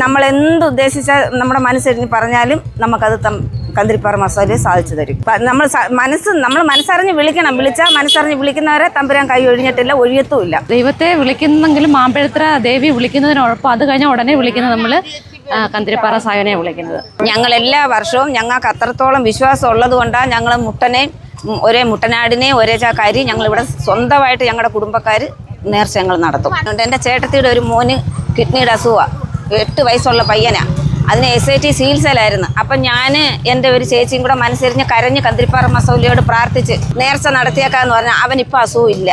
നമ്മൾ എന്ത് ഉദ്ദേശിച്ച നമ്മുടെ മനസ്സരിഞ്ഞ് പറഞ്ഞാലും നമുക്കത് കന്തിരിപ്പാറ മസാല സാധിച്ചു തരും. നമ്മൾ മനസ്സ് നമ്മൾ മനസ്സറിഞ്ഞ് വിളിക്കണം. വിളിച്ചാൽ മനസ്സറിഞ്ഞ് വിളിക്കുന്നവരെ തമ്പുരാൻ കൈ ഒഴിഞ്ഞിട്ടില്ല ഒഴിയത്തുമില്ല ദൈവത്തെ വിളിക്കുന്നെങ്കിലും മാമ്പഴത്ര ദേവി വിളിക്കുന്നതിനോടൊപ്പം അത് കഴിഞ്ഞാൽ ഉടനെ വിളിക്കുന്നത് നമ്മൾ കന്തിരിപ്പാറ സായനെ വിളിക്കുന്നത്. ഞങ്ങൾ എല്ലാ വർഷവും ഞങ്ങൾക്ക് അത്രത്തോളം വിശ്വാസം ഉള്ളത് കൊണ്ടാണ് ഞങ്ങൾ മുട്ടനെയും ഒരേ മുട്ടനാടിനെയും ഒരേ ചാക്കാരി ഞങ്ങളിവിടെ സ്വന്തമായിട്ട് ഞങ്ങളുടെ കുടുംബക്കാർ നേർച്ച ഞങ്ങൾ നടത്തും എന്റെ ചേട്ടത്തിയുടെ ഒരു മോന് കിഡ്നിയുടെ അസുഖമാണ് എട്ട് വയസ്സുള്ള പയ്യനാ. അതിന് എസ് ഐ ടി ചികിത്സയിലായിരുന്നു അപ്പം ഞാൻ എന്റെ ഒരു ചേച്ചിയും കൂടെ മനസ്സരിഞ്ഞ് കരഞ്ഞ് കന്തിരിപ്പാറ മസൗലിയോട് പ്രാർത്ഥിച്ച് നേർച്ച നടത്തിയേക്കാന്ന് പറഞ്ഞാൽ അവനിപ്പോൾ അസുഖം ഇല്ല.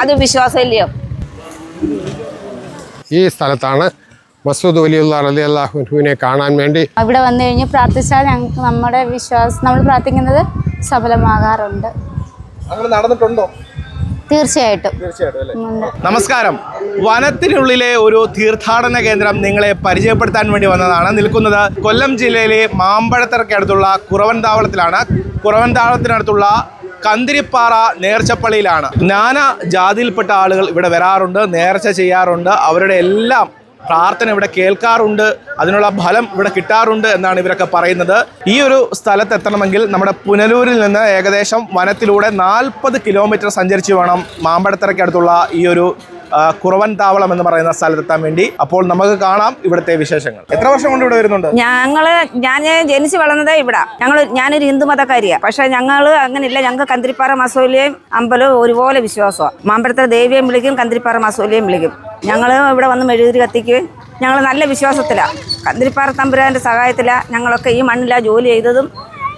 അത് വിശ്വാസമില്ലയോ? ഈ സ്ഥലത്താണ് മസൂദ് വലിയുള്ള അള്ളാഹുവിനെ കാണാൻ വേണ്ടി അവിടെ വന്നു കഴിഞ്ഞ് പ്രാർത്ഥിച്ചാൽ ഞങ്ങൾക്ക് നമ്മുടെ വിശ്വാസം നമ്മൾ പ്രാർത്ഥിക്കുന്നത് സഫലമാകാറുണ്ട്. അങ്ങനെ നടന്നിട്ടുണ്ടോ? തീർച്ചയായിട്ടും. തീർച്ചയായിട്ടും അല്ലേ? നമസ്കാരം. വനത്തിനുള്ളിലെ ഒരു തീർത്ഥാടന കേന്ദ്രം നിങ്ങളെ പരിചയപ്പെടുത്താൻ വേണ്ടി വന്നതാണ്. നിൽക്കുന്നത് കൊല്ലം ജില്ലയിലെ മാമ്പഴത്തറയ്ക്കടുത്തുള്ള കുറവൻ താവളത്തിലാണ് കുറവൻ താവളത്തിനടുത്തുള്ള കന്തിരിപ്പാറ നേർച്ചപ്പള്ളിയിലാണ്. നാനാ ജാതിയിൽപ്പെട്ട ആളുകൾ ഇവിടെ വരാറുണ്ട് നേർച്ച ചെയ്യാറുണ്ട്. അവരുടെ എല്ലാം പ്രാർത്ഥന ഇവിടെ കേൾക്കാറുണ്ട് അതിനുള്ള ഫലം ഇവിടെ കിട്ടാറുണ്ട് എന്നാണ് ഇവരൊക്കെ പറയുന്നത്. ഈ ഒരു സ്ഥലത്ത് എത്തണമെങ്കിൽ നമ്മുടെ പുനലൂരിൽ നിന്ന് ഏകദേശം വനത്തിലൂടെ നാൽപ്പത് കിലോമീറ്റർ സഞ്ചരിച്ച് വേണം മാമ്പഴത്തറയ്ക്കടുത്തുള്ള ഈ ഒരു കുറവൻ താവളം എന്ന് പറയുന്ന സ്ഥലത്തെത്താൻ വേണ്ടി. അപ്പോൾ നമുക്ക് കാണാം ഇവിടുത്തെ വിശേഷങ്ങൾ. എത്ര വർഷം കൊണ്ട് ഇവിടെ വരുന്നുണ്ട്? ഞങ്ങൾ ഞാൻ ജനിച്ചു വളർന്നതേ ഇവിടെ. ഞങ്ങൾ ഞാനൊരു ഹിന്ദു മതക്കാരിയാണ് പക്ഷെ ഞങ്ങൾ അങ്ങനെയില്ല. ഞങ്ങൾക്ക് കന്തിരിപ്പാറ മസൂലിയും അമ്പലവും ഒരുപോലെ വിശ്വാസമാണ് മാമ്പഴത്തെ ദേവിയെയും വിളിക്കും കന്തിരിപ്പാറ മസോലിയും വിളിക്കും. ഞങ്ങൾ ഇവിടെ വന്ന് മെഴുകുതിരി കത്തിക്കുകയും ഞങ്ങൾ നല്ല വിശ്വാസത്തിലാണ് കന്തിരിപ്പാറ തമ്പുരാന്റെ സഹായത്തിലാണ് ഞങ്ങളൊക്കെ ഈ മണ്ണിലാണ് ജോലി ചെയ്തതും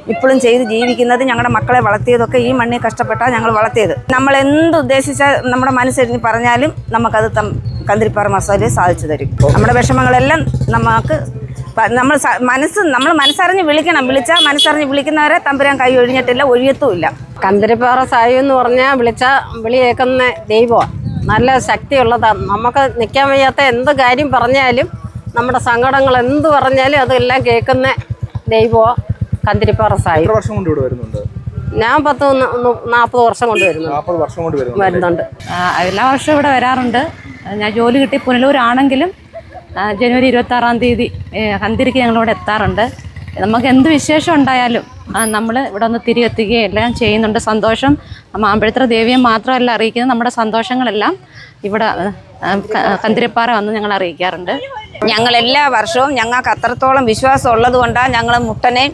ഇപ്പോഴും ചെയ്ത് ജീവിക്കുന്നത്. ഞങ്ങളുടെ മക്കളെ വളർത്തിയതൊക്കെ ഈ മണ്ണിൽ കഷ്ടപ്പെട്ടാണ് ഞങ്ങൾ വളർത്തിയത്. നമ്മൾ എന്ത് ഉദ്ദേശിച്ച നമ്മുടെ മനസ്സിരിഞ്ഞ് പറഞ്ഞാലും നമുക്കത് തം- കന്തിരിപ്പാറ മസാല സാധിച്ചു തരും. നമ്മുടെ വിഷമങ്ങളെല്ലാം നമുക്ക് നമ്മൾ മനസ്സ് നമ്മൾ മനസ്സറിഞ്ഞ് വിളിക്കണം. വിളിച്ചാൽ മനസ്സറിഞ്ഞ് വിളിക്കുന്നവരെ തമ്പുരാൻ കൈ ഒഴിഞ്ഞിട്ടില്ല ഒഴിയത്തുമില്ല കന്തിരിപ്പാറ സായി എന്ന് പറഞ്ഞാൽ വിളിച്ച വിളി കേൾക്കുന്ന ദൈവമാണ് നല്ല ശക്തിയുള്ളതാണ് നമുക്ക് നിൽക്കാൻ വയ്യാത്ത എന്ത് കാര്യം പറഞ്ഞാലും നമ്മുടെ സങ്കടങ്ങൾ എന്ത് പറഞ്ഞാലും അതെല്ലാം കേൾക്കുന്ന ദൈവമോ കന്തിരിപ്പാറ സായി. എത്ര വർഷം കൊണ്ട് ഇവിടെ വരുന്നുണ്ട്? ഞാൻ പത്ത് നാൽപ്പത് വർഷം കൊണ്ട് വരുന്നു നാൽപ്പത് വർഷം കൊണ്ട് വരുന്നുണ്ട് വരുന്നുണ്ട്. ആ, എല്ലാ വർഷവും ഇവിടെ വരാറുണ്ട്. ഞാൻ ജോലി കിട്ടി പുനലൂരാണെങ്കിലും ആ, ജനുവരി ഇരുപത്താറാം തീയതി ഏ, കന്തിരിക്ക് ഞങ്ങളിവിടെ എത്താറുണ്ട്. നമുക്ക് എന്ത് വിശേഷം ഉണ്ടായാലും നമ്മൾ ഇവിടെ ഒന്ന് തിരികെത്തുകയും എല്ലാം ചെയ്യുന്നുണ്ട്. സന്തോഷം. മാമ്പഴത്ര ദേവിയെ മാത്രമല്ല അറിയിക്കുന്നത് നമ്മുടെ സന്തോഷങ്ങളെല്ലാം ഇവിടെ കന്തിരിപ്പാറ വന്ന് ഞങ്ങൾ അറിയിക്കാറുണ്ട്. ഞങ്ങൾ എല്ലാ വർഷവും ഞങ്ങൾക്ക് അത്രത്തോളം വിശ്വാസം ഉള്ളത് കൊണ്ടാണ് ഞങ്ങൾ മുട്ടനെയും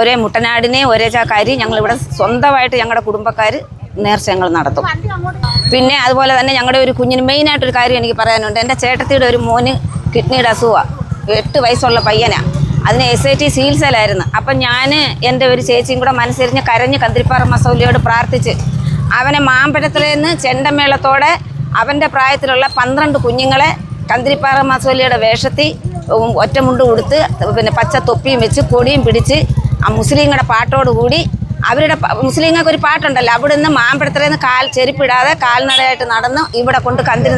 ഒരേ മുട്ടനാടിനെയും ഒരേ ചാക്കാരി ഞങ്ങളിവിടെ സ്വന്തമായിട്ട് ഞങ്ങളുടെ കുടുംബക്കാർ നേർച്ച ഞങ്ങൾ നടത്തും. പിന്നെ അതുപോലെ തന്നെ ഞങ്ങളുടെ ഒരു കുഞ്ഞിന് മെയിനായിട്ടൊരു കാര്യം എനിക്ക് പറയാനുണ്ട്. എന്റെ ചേട്ടത്തിയുടെ ഒരു മോന് കിഡ്നിയുടെ അസുഖമാണ് എട്ട് വയസ്സുള്ള പയ്യനാ. അതിന് എസ് ഐ ടി ചികിത്സയിലായിരുന്നു അപ്പം ഞാൻ എന്റെ ഒരു ചേച്ചിയും കൂടെ മനസ്സരിഞ്ഞ് കരഞ്ഞ് കന്തിരിപ്പാറ മസൗലിയോട് പ്രാർത്ഥിച്ച് അവനെ മാമ്പഴത്തിലേന്ന് ചെണ്ടമേളത്തോടെ അവന്റെ പ്രായത്തിലുള്ള പന്ത്രണ്ട് കുഞ്ഞുങ്ങളെ കന്തിരിപ്പാറ മസൂലിയുടെ വേഷത്തി ഒറ്റമുണ്ട് കൊടുത്ത് പിന്നെ പച്ച തൊപ്പിയും വെച്ച് കൊടിയും പിടിച്ച് ആ മുസ്ലിങ്ങളുടെ പാട്ടോട് കൂടി അവരുടെ മുസ്ലിങ്ങൾക്ക് ഒരു പാട്ടുണ്ടല്ലോ. അവിടെ അവിടുന്ന് മാമ്പഴത്തിലേന്ന് കാൽ ചെരുപ്പിടാതെ കാൽനടയായിട്ട് നടന്ന് ഇവിടെ കൊണ്ട് കന്തിരി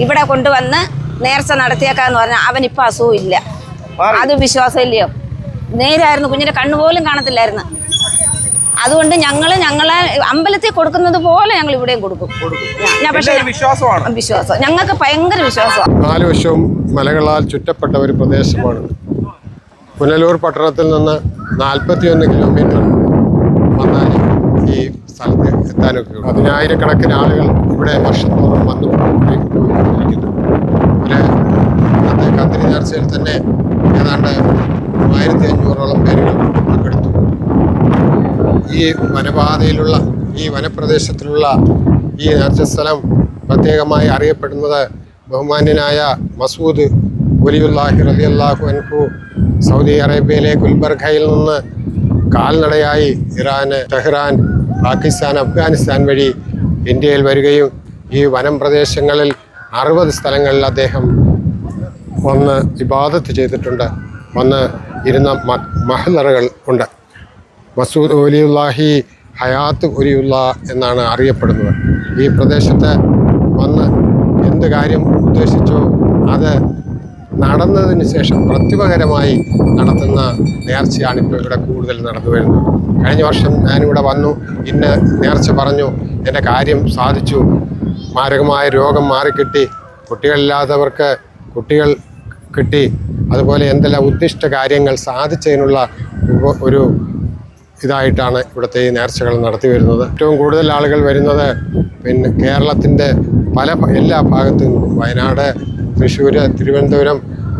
ഇവിടെ കൊണ്ടുവന്ന് നേർച്ച നടത്തിയേക്കാന്ന് പറഞ്ഞാൽ അവനിപ്പോൾ അസുഖമില്ല അത് വിശ്വാസം ഇല്ലയോ നേരായിരുന്നു കുഞ്ഞിന്റെ കണ്ണുപോലും കാണത്തില്ലായിരുന്നു. അതുകൊണ്ട് ഞങ്ങൾ ഞങ്ങളെ അമ്പലത്തിൽ കൊടുക്കുന്നത് പോലെ ഞങ്ങൾ ഇവിടെയും കൊടുക്കും. വിശ്വാസമാണ്. വിശ്വാസം. ഞങ്ങൾക്ക് ഭയങ്കര വിശ്വാസമാണ്. നാല് വർഷവും മലകളാൽ ചുറ്റപ്പെട്ട ഒരു പ്രദേശമാണ്. പുനലൂർ പട്ടണത്തിൽ നിന്ന് നാൽപ്പത്തിയൊന്ന് കിലോമീറ്റർ വന്നാൽ ഈ സ്ഥലത്ത് എത്താനൊക്കെ ഉള്ളൂ. പതിനായിരക്കണക്കിന് ആളുകൾ ഇവിടെ വർഷത്തോളം വന്നു പോയിക്കൊണ്ടിരിക്കുന്നു ഇന്നത്തെ കത്തിരി നേർച്ചയിൽ തന്നെ ഏതാണ്ട് ആയിരത്തി അഞ്ഞൂറോളം പേരുകൾ പങ്കെടുത്തു ഈ വനപാതയിലുള്ള ഈ വനപ്രദേശത്തിലുള്ള ഈ നേർച്ചസ്ഥലം പ്രത്യേകമായി അറിയപ്പെടുന്നത് ബഹുമാന്യനായ മസൂദ് വലിയുല്ലാഹി റലിയല്ലാഹു അൻഹു സൗദി അറേബ്യയിലെ ഗുൽബർഖയിൽ നിന്ന് കാൽനടയായി ഇറാന് ടെഹ്റാൻ പാകിസ്ഥാൻ അഫ്ഗാനിസ്ഥാൻ വഴി ഇന്ത്യയിൽ വരികയും ഈ വനം പ്രദേശങ്ങളിൽ അറുപത് സ്ഥലങ്ങളിൽ അദ്ദേഹം വന്ന് ഇബാദത്ത് ചെയ്തിട്ടുണ്ട്. വന്ന് ഇരുന്ന മഹലറകൾ ഉണ്ട്. മസൂദ് ഒലിയുല്ലാഹി ഹയാത്ത് ഒലിയുള്ള എന്നാണ് അറിയപ്പെടുന്നത്. ഈ പ്രദേശത്ത് വന്ന് എന്ത് കാര്യം ഉദ്ദേശിച്ചോ അത് നടന്നതിന് ശേഷം പ്രത്യുപകരമായി നടത്തുന്ന നേർച്ചയാണ് ഇപ്പോൾ ഇവിടെ കൂടുതൽ നടന്നു വരുന്നത്. കഴിഞ്ഞ വർഷം ഞാനിവിടെ വന്നു. ഇന്ന നേർച്ച പറഞ്ഞു. എന്റെ കാര്യം സാധിച്ചു. മാരകമായ രോഗം മാറിക്കിട്ടി. കുട്ടികളില്ലാത്തവർക്ക് കുട്ടികൾ കിട്ടി. അതുപോലെ എന്തെല്ലാം ഉദ്ദിഷ്ട കാര്യങ്ങൾ സാധിച്ചതിനുള്ള ഒരു ഇതായിട്ടാണ് ഇവിടുത്തെ ഈ നേർച്ചകൾ നടത്തി വരുന്നത്. ഏറ്റവും കൂടുതൽ ആളുകൾ വരുന്നത് പിന്നെ കേരളത്തിന്റെ പല എല്ലാ ഭാഗത്തു നിന്നും വയനാട് തൃശ്ശൂർ തിരുവനന്തപുരം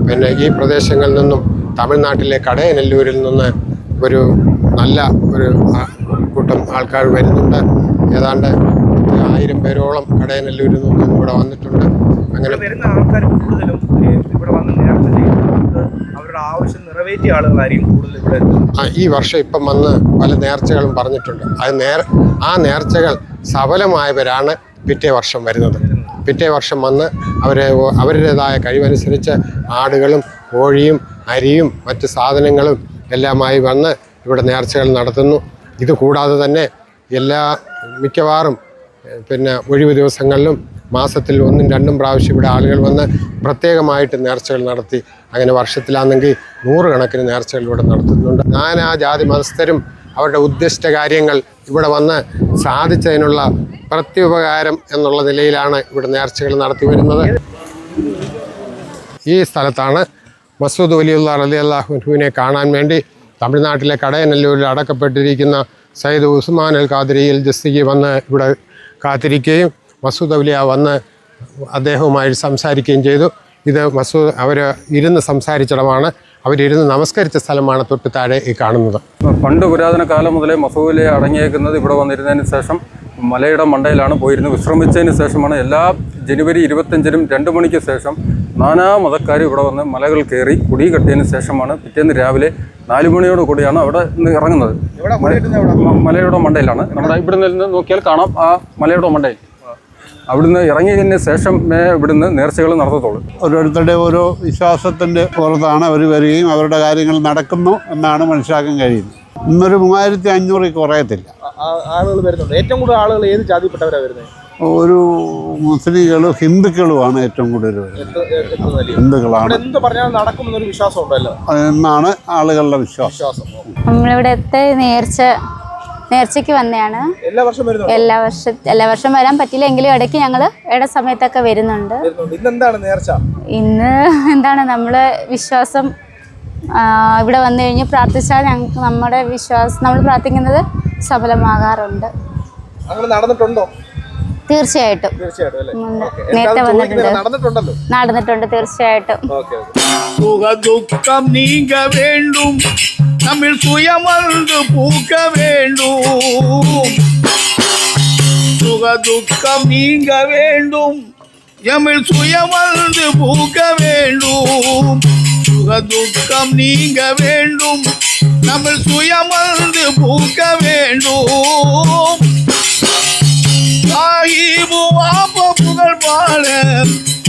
പിന്നെ ഈ പ്രദേശങ്ങളിൽ നിന്നും തമിഴ്നാട്ടിലെ കടയനെല്ലൂരിൽ നിന്ന് ഒരു നല്ല ഒരു കൂട്ടം ആൾക്കാർ വരുന്നുണ്ട്. ഏതാണ്ട് ആയിരം പേരോളം കടയനെല്ലൂരിൽ നിന്നും ഇവിടെ വന്നിട്ടുണ്ട്. അങ്ങനെ വരുന്ന ആൾക്കാർ കൂടുതലും ഇവിടെ വന്ന് നിരാശ ചെയ്യുന്നത് അവരുടെ ആവശ്യം നിറവേറ്റിയ ആളുകളായിരിക്കും കൂടുതൽ ഇവിടെ ആ, ഈ വർഷം ഇപ്പം വന്ന് പല നേർച്ചകളും പറഞ്ഞിട്ടുണ്ട്. അത് നേർ ആ നേർച്ചകൾ സഫലമായവരാണ് പിറ്റേ വർഷം വരുന്നത്. പിറ്റേ വർഷം വന്ന് അവരെ അവരുടേതായ കഴിവനുസരിച്ച് ആടുകളും കോഴിയും അരിയും മറ്റ് സാധനങ്ങളും എല്ലാമായി വന്ന് ഇവിടെ നേർച്ചകൾ നടത്തുന്നു. ഇത് കൂടാതെ തന്നെ എല്ലാ മിക്കവാറും പിന്നെ ഒഴിവ് ദിവസങ്ങളിലും മാസത്തിൽ ഒന്നും രണ്ടും പ്രാവശ്യം ഇവിടെ ആളുകൾ വന്ന് പ്രത്യേകമായിട്ട് നേർച്ചകൾ നടത്തി. അങ്ങനെ വർഷത്തിലാണെങ്കിൽ നൂറുകണക്കിന് നേർച്ചകൾ ഇവിടെ നടത്തുന്നുണ്ട്. നാനാ ജാതി മതസ്ഥരും അവരുടെ ഉദ്ദിഷ്ട കാര്യങ്ങൾ ഇവിടെ വന്ന് സാധിച്ചതിനുള്ള പ്രത്യുപകാരം എന്നുള്ള നിലയിലാണ് ഇവിടെ നേർച്ചകൾ നടത്തി വരുന്നത്. ഈ സ്ഥലത്താണ് മസൂദ് വലിയുള്ള റലി അള്ളാഹുവിനെ കാണാൻ വേണ്ടി തമിഴ്നാട്ടിലെ കടയനല്ലൂരിൽ അടക്കപ്പെട്ടിരിക്കുന്ന സയ്യിദ് ഉസ്മാൻ അൽ ഖാദിരിയിൽ ജസ്തിക്ക് വന്ന് ഇവിടെ കാത്തിരിക്കുകയും മസൂദ് ഔലിയ വന്ന് അദ്ദേഹവുമായി സംസാരിക്കുകയും ചെയ്തു. ഇത് മസൂദ് അവർ ഇരുന്ന് സംസാരിച്ചിടമാണ്. അവരിരുന്ന് നമസ്കരിച്ച സ്ഥലമാണ് തൊട്ട് താഴെ ഈ കാണുന്നത്. പണ്ട് പുരാതന കാലം മുതലേ മസൂദിലെ അടങ്ങിയേക്കുന്നത് ഇവിടെ വന്നിരുന്നതിന് ശേഷം മലയുടെ മണ്ടയിലാണ് പോയിരുന്നത്. വിശ്രമിച്ചതിന് ശേഷമാണ് എല്ലാ ജനുവരി ഇരുപത്തഞ്ചിനും രണ്ട് മണിക്ക് ശേഷം നാനാ മതക്കാർ ഇവിടെ വന്ന് മലകൾ കയറി കുടി കെട്ടിയതിന് ശേഷമാണ് പിറ്റേന്ന് രാവിലെ നാല് മണിയോട് കൂടിയാണ് അവിടെ നിന്ന് ഇറങ്ങുന്നത്. മലയുടെ മണ്ടയിലാണ്. നമ്മുടെ ഇവിടെ നിന്ന് നോക്കിയാൽ കാണാം. ആ മലയുടെ മണ്ടയിൽ. അവിടുന്ന് ഇറങ്ങിയതിന് ശേഷം ഇവിടുന്ന് നേർച്ചകൾ നടത്തത്തുള്ളൂ. ഓരോരുത്തരുടെ ഓരോ വിശ്വാസത്തിന്റെ പുറത്താണ് അവർ വരികയും അവരുടെ കാര്യങ്ങൾ നടക്കുന്നു എന്നാണ് മനസ്സിലാക്കാൻ കഴിയുന്നത്. ഇന്നൊരു മൂവായിരത്തി അഞ്ഞൂറിൽ കുറയത്തില്ല. ആളുകൾ വരുന്നുണ്ട്. ഏറ്റവും കൂടുതൽ ആളുകൾ ഏത് ജാതിപ്പെട്ടവരാണ് വരുന്നത്? ഒരു മുസ്ലിങ്ങളും ഹിന്ദുക്കളുമാണ് ഏറ്റവും കൂടുതൽ വരുന്നത്. ഹിന്ദുക്കളാണ്. എന്ത് പറഞ്ഞാലും നടക്കുമെന്നൊരു വിശ്വാസം ഉണ്ടല്ലോ എന്നാണ് ആളുകളുടെ വിശ്വാസം. വിശ്വാസം. നമ്മളിവിടുത്തെ നേർച്ച നേർച്ചയ്ക്ക് വന്നതാണ് എല്ലാ വർഷം എല്ലാ വർഷം എല്ലാ വർഷം വരാൻ പറ്റില്ല എങ്കിലും ഇടയ്ക്ക് ഞങ്ങൾ ഇട സമയത്തൊക്കെ വരുന്നുണ്ട്. ഇന്ന് എന്താണ് നമ്മൾ വിശ്വാസം ഇവിടെ വന്നു കഴിഞ്ഞ് പ്രാർത്ഥിച്ചാൽ ഞങ്ങൾക്ക് നമ്മുടെ വിശ്വാസം നമ്മൾ പ്രാർത്ഥിക്കുന്നത് സഫലമാകാറുണ്ട്. നടന്നിട്ടുണ്ടോ? തീർച്ചയായിട്ടും. നേരത്തെ വന്നിട്ടുണ്ട്. നടന്നിട്ടുണ്ട് തീർച്ചയായിട്ടും. വേണ്ടും. தமிழ் சுயமர்ந்து பூக்க வேண்டும். சுகதுக்கம் நீங்க வேண்டும். தமிழ் சுயமர்ந்து பூக்க வேண்டும். சுகதுக்கம் நீங்க வேண்டும். தமிழ் சுயமர்ந்து பூக்க வேண்டும். சாஹிபு வாப்ப புகழ் பாட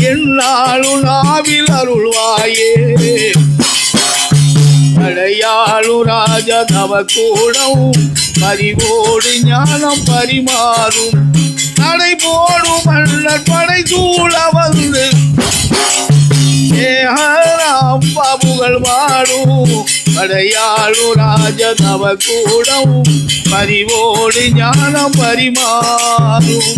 என்னாலும் நாவில் அருள்வாயே. படையாளு ராஜ தவ கூடவும் பறிவோடு ஞானம் பரிமாறும். நடை போடும் மன்னர் படை சூழ வந்து. ஏஹராம்பா புகழ் பாடும் படையாளு ராஜ தவ கூடவும் பறிவோடு ஞானம் பரிமாறும்.